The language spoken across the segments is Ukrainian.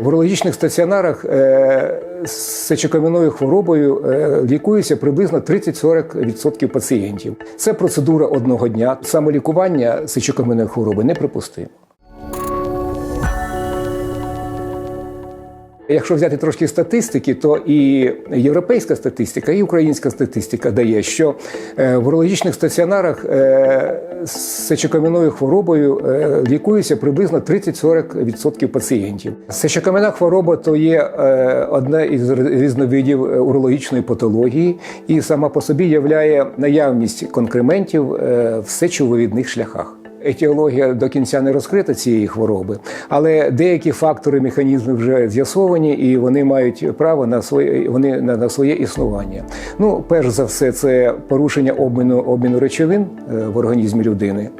В урологічних стаціонарах е, з сечокам'яною хворобою е, лікується приблизно 30-40% пацієнтів. Це процедура одного дня. Самолікування сечокам'яної хвороби неприпустимо. Якщо взяти трошки статистики, то і європейська статистика, і українська статистика дає, що е, в урологічних стаціонарах е, з сечокам'яною хворобою е, лікується приблизно 30-40% пацієнтів. Сечокам'яна хвороба то є одна із різновидів урологічної патології, і сама по собі являє наявність конкрементів в сечовивідних шляхах. Етіологія до кінця не розкрита цієї хвороби, але деякі фактори, механізми вже з'ясовані, і вони мають право на своє вони на, на своє існування. Ну, перш за все, це порушення обміну обміну речовин е, в організмі людини.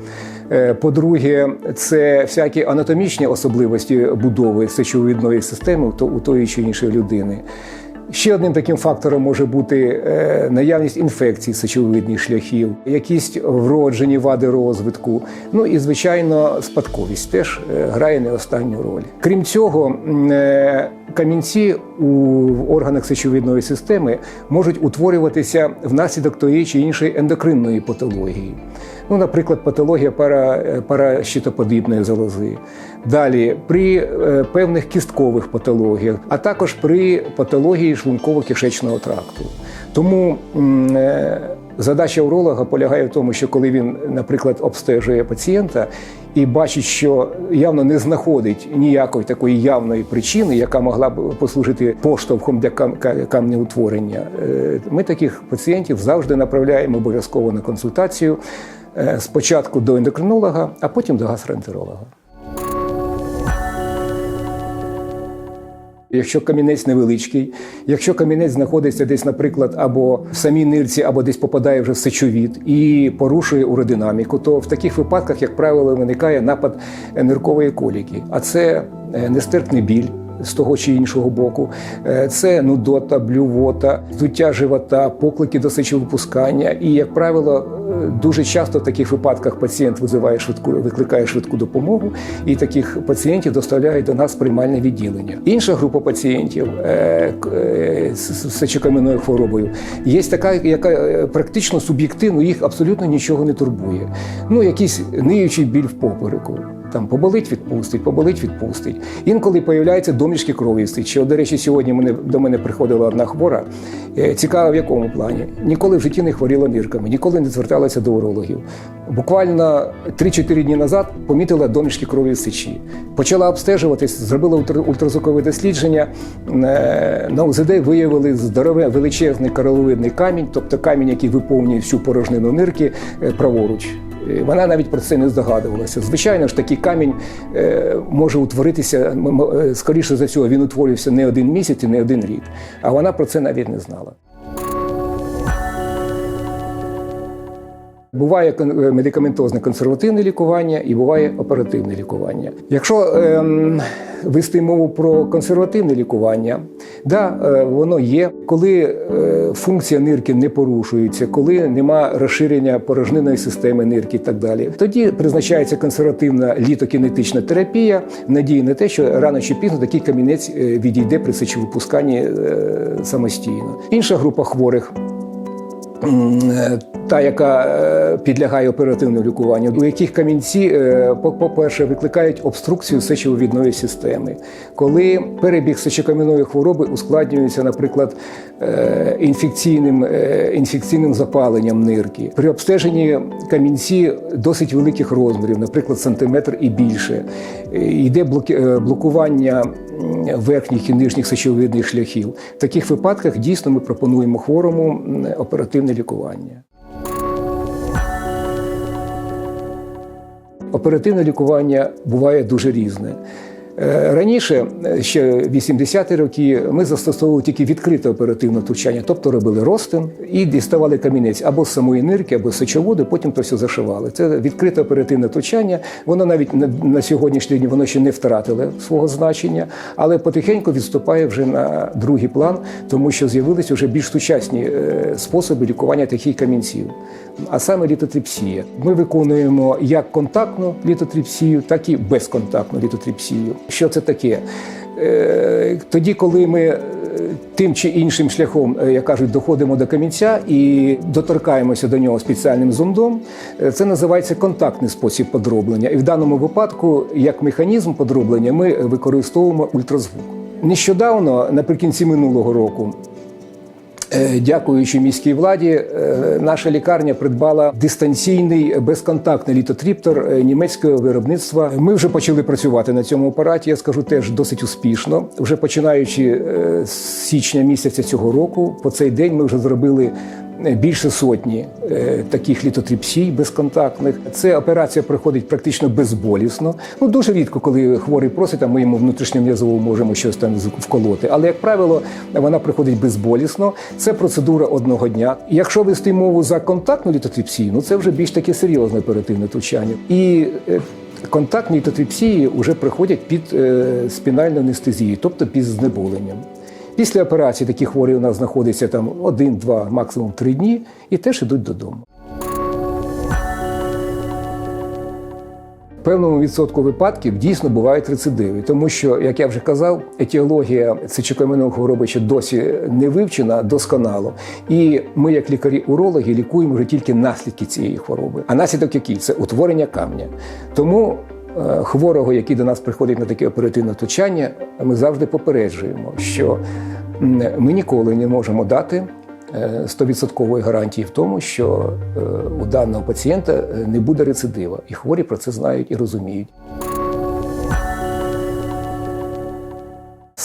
Е, По-друге, це всякі анатомічні особливості будови сечовидної системи то- у тої чи іншої людини. Ще одним таким фактором може бути е, наявність інфекцій сечовидних шляхів, якісь вроджені вади розвитку. Ну і звичайно, спадковість теж е, грає не останню роль. Крім цього, е, камінці у органах сечовидної системи можуть утворюватися внаслідок тої чи іншої ендокринної патології. Ну, наприклад, патологія пара, е, паращитоподібної залози. Далі при е, певних кісткових патологіях, а також при патології шлунково-кишечного тракту. Тому е, задача уролога полягає в тому, що коли він, наприклад, обстежує пацієнта і бачить, що явно не знаходить ніякої такої явної причини, яка могла б послужити поштовхом для камнеутворення, ми таких пацієнтів завжди направляємо обов'язково на консультацію. Е, Спочатку до ендокринолога, а потім до гастроентеролога. Якщо камінець невеличкий, якщо камінець знаходиться десь, наприклад, або в самій нирці, або десь попадає вже в сечовід і порушує уродинаміку, то в таких випадках, як правило, виникає напад ниркової коліки. А це е, нестерпний біль. З того чи іншого боку, Е, це нудота, блювота, здуття живота, поклики до сечовипускання. І, як правило, е, дуже часто в таких випадках пацієнт визиває швидку, викликає швидку допомогу, і таких пацієнтів доставляють до нас приймальне відділення. Інша група пацієнтів е, з сечокам'яною хворобою є така, яка практично суб'єктивно їх абсолютно нічого не турбує. Ну, якийсь ниючий біль в попереку. Там поболить, відпустить, поболить, відпустить. Інколи появляються домішки крові в до речі, сьогодні мене, до мене приходила одна хвора. Е, Цікаво, в якому плані. Ніколи в житті не хворіла нирками, ніколи не зверталася до урологів. Буквально 3-4 дні назад помітила домішки крові в сечі. Почала обстежуватись, зробила ультра- ультразвукове дослідження. Е, На УЗД виявили здорове величезний кораловидний камінь, тобто камінь, який виповнює всю порожнину нирки е, праворуч. Вона навіть про це не здогадувалася. Звичайно ж, такий камінь е, може утворитися, е, скоріше за всього, він утворювався не один місяць і не один рік. А вона про це навіть не знала. Буває е, медикаментозне консервативне лікування і буває оперативне лікування. Якщо ем, вести мову про консервативне лікування, да, е, воно є, коли е, функція нирки не порушується, коли нема розширення порожнинної системи нирки і так далі. Тоді призначається консервативна літокінетична терапія надії на те, що рано чи пізно такий камінець е, відійде при сечовипусканні самостійно. Інша група хворих та, яка е, підлягає оперативному лікуванню, у яких камінці, е, по- по-перше, викликають обструкцію сечовидної системи, коли перебіг сечокам'яної хвороби ускладнюється, наприклад, е, інфекційним, е, інфекційним запаленням нирки. При обстеженні камінці досить великих розмірів, наприклад, сантиметр і більше. Е, Йде е, блокування верхніх і нижніх сечовидних шляхів. В таких випадках дійсно ми пропонуємо хворому оперативне лікування. Оперативне лікування буває дуже різне. Е, Раніше, е, ще 80-ті роки, ми застосовували тільки відкрите оперативне втручання, тобто робили розтин і діставали камінець або з самої нирки, або з сечоводу, потім то все зашивали. Це відкрите оперативне втручання. Воно навіть на, на сьогоднішній день воно ще не втратило свого значення, але потихеньку відступає вже на другий план, тому що з'явилися вже більш сучасні е, способи лікування таких камінців, а саме літотріпсія. Ми виконуємо як контактну літотріпсію, так і безконтактну літотріпсію. Що це таке? е, тоді, коли ми е, тим чи іншим шляхом, е, як кажуть, доходимо до камінця і доторкаємося до нього спеціальним зондом, це називається контактний спосіб подроблення. І в даному випадку, як механізм подроблення, ми використовуємо ультразвук. Нещодавно, наприкінці минулого року, Дякуючи міській владі, е, наша лікарня придбала дистанційний безконтактний літотріптор е, німецького виробництва. Ми вже почали працювати на цьому апараті. Я скажу теж досить успішно. Вже починаючи е, з січня місяця цього року, по цей день ми вже зробили. Більше сотні е, таких літотріпсій безконтактних. Це операція проходить практично безболісно. Ну дуже рідко, коли хворий просить, а ми йому внутрішньом'язово можемо щось там вколоти. Але як правило, вона проходить безболісно. Це процедура одного дня. Якщо вести мову за контактну літотріпсію, ну це вже більш таке серйозне оперативне втручання. І е, контактні літотріпсії вже приходять під е, спінальну анестезію, тобто під знеболенням. Після операції такі хворі у нас знаходяться там один, два, максимум три дні, і теж ідуть додому. Певному відсотку випадків дійсно бувають рецидиви, тому що, як я вже казав, етіологія сечокам'яної хвороби ще досі не вивчена досконало. І ми, як лікарі-урологи, лікуємо вже тільки наслідки цієї хвороби. А наслідок який? Це утворення камня. Тому хворого, який до нас приходить на таке оперативне втручання, ми завжди попереджуємо, що ми ніколи не можемо дати е, стовідсоткової гарантії в тому, що е, у даного пацієнта е, не буде рецидива, і хворі про це знають і розуміють.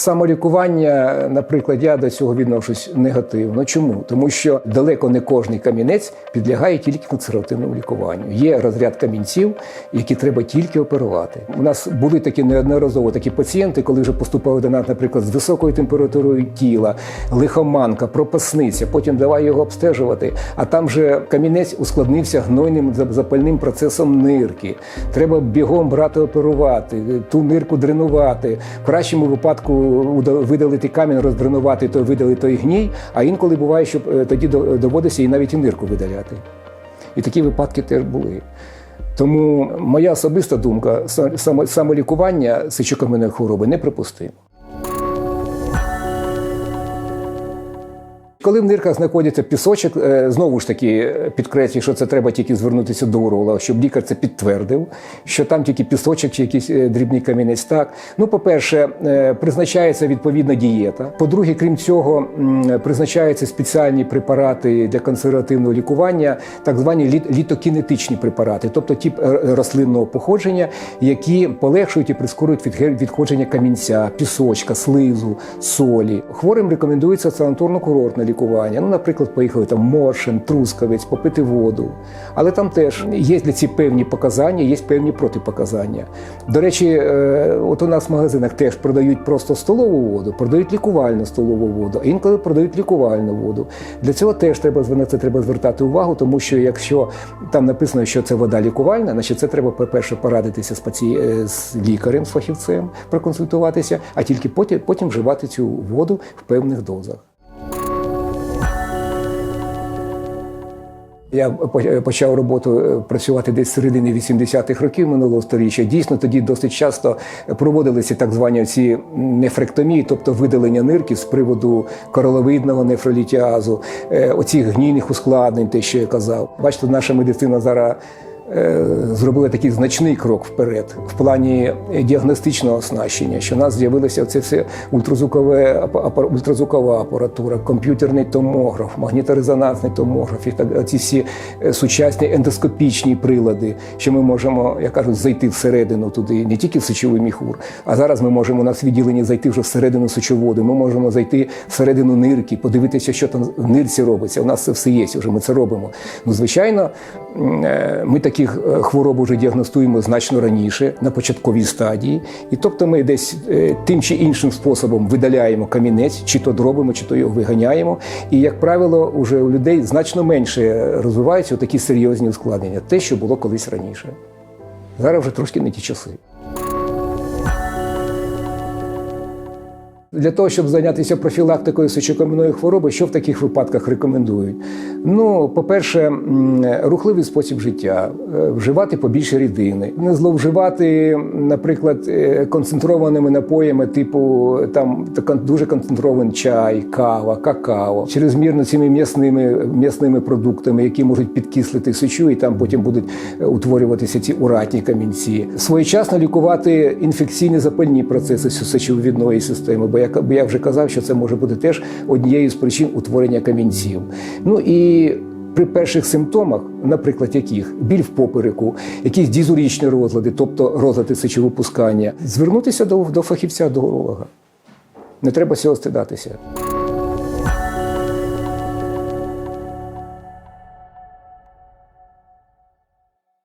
Самолікування, наприклад, я до цього відношусь негативно. Чому? Тому що далеко не кожний камінець підлягає тільки консервативному лікуванню. Є розряд камінців, які треба тільки оперувати. У нас були такі неодноразово такі пацієнти, коли вже поступали до нас, наприклад, з високою температурою тіла, лихоманка, пропасниця. Потім давай його обстежувати. А там же камінець ускладнився гнойним запальним процесом нирки. Треба бігом брати оперувати, ту нирку дренувати. В кращому випадку видалити камінь, роздренувати, то видалити той гній. А інколи буває, що е, тоді доводиться і навіть і нирку видаляти. І такі випадки теж були. Тому моя особиста думка, самолікування сечокам'яної хвороби неприпустимо. Коли в нирках знаходиться пісочок, е, знову ж таки е, підкреслюю, що це треба тільки звернутися до уролога, щоб лікар це підтвердив, що там тільки пісочок чи якийсь е, дрібний камінець. Так, ну по-перше, призначається відповідна дієта. По-друге, крім цього, призначаються спеціальні препарати для консервативного лікування, так звані літ- літокінетичні препарати, тобто е, рослинного походження, які полегшують і прискорюють відходження камінця, пісочка, слизу, солі. Хворим рекомендується санаторно-курортне лікування. Ну, наприклад, поїхали там Моршин, Трускавець, попити воду. Але там теж є для ці певні показання, є певні протипоказання. До речі, е, от у нас в магазинах теж продають просто столову воду, продають лікувальну столову воду, а інколи продають лікувальну воду. Для цього теж треба на це треба звертати увагу, тому що якщо там написано, що це вода лікувальна, значить це треба, по-перше, порадитися з паці... е, з лікарем, з фахівцем, проконсультуватися, а тільки потім, потім вживати цю воду в певних дозах. Я почав роботу е, працювати десь середини 80-х років минулого сторіччя. Дійсно, тоді досить часто проводилися так звані ці нефректомії, тобто видалення нирки з приводу короловидного нефролітіазу, е, оцих гнійних ускладнень, те, що я казав. Бачите, наша медицина зараз. Е, Зробила такий значний крок вперед в плані діагностичного оснащення, що в нас з'явилося це все ультразвукове ультразвукова апаратура, комп'ютерний томограф, магніторезонансний томограф, і так ці всі е, сучасні ендоскопічні прилади, що ми можемо, як кажуть, зайти всередину туди, не тільки в сечовий міхур, а зараз ми можемо у нас в відділенні зайти вже всередину сечоводу. Ми можемо зайти всередину нирки, подивитися, що там в нирці робиться. У нас це все є, вже ми це робимо. Ну, звичайно, е, ми таких е, хворобу вже діагностуємо значно раніше, на початковій стадії. І тобто ми десь е, тим чи іншим способом видаляємо камінець, чи то дробимо, чи то його виганяємо. І, як правило, уже у людей значно менше розвиваються такі серйозні ускладнення, те, що було колись раніше. Зараз вже трошки не ті часи. Для того, щоб зайнятися профілактикою сечокам'яної хвороби, що в таких випадках рекомендують? Ну, по-перше, рухливий спосіб життя, е, вживати побільше рідини, не зловживати, наприклад, е, концентрованими напоями, типу там дуже концентрований чай, кава, какао, чрезмірно цими м'ясними м'ясними продуктами, які можуть підкислити сечу, і там потім будуть е, утворюватися ці уратні камінці. Своєчасно лікувати інфекційні запальні процеси сечовідної системи, бо я вже казав, що це може бути теж однією з причин утворення камінців. Ну і при перших симптомах, наприклад, яких біль в попереку, якісь дізурічні розлади, тобто розлади сечовипускання, звернутися до, до фахівця, до уролога. Не треба цього стидатися.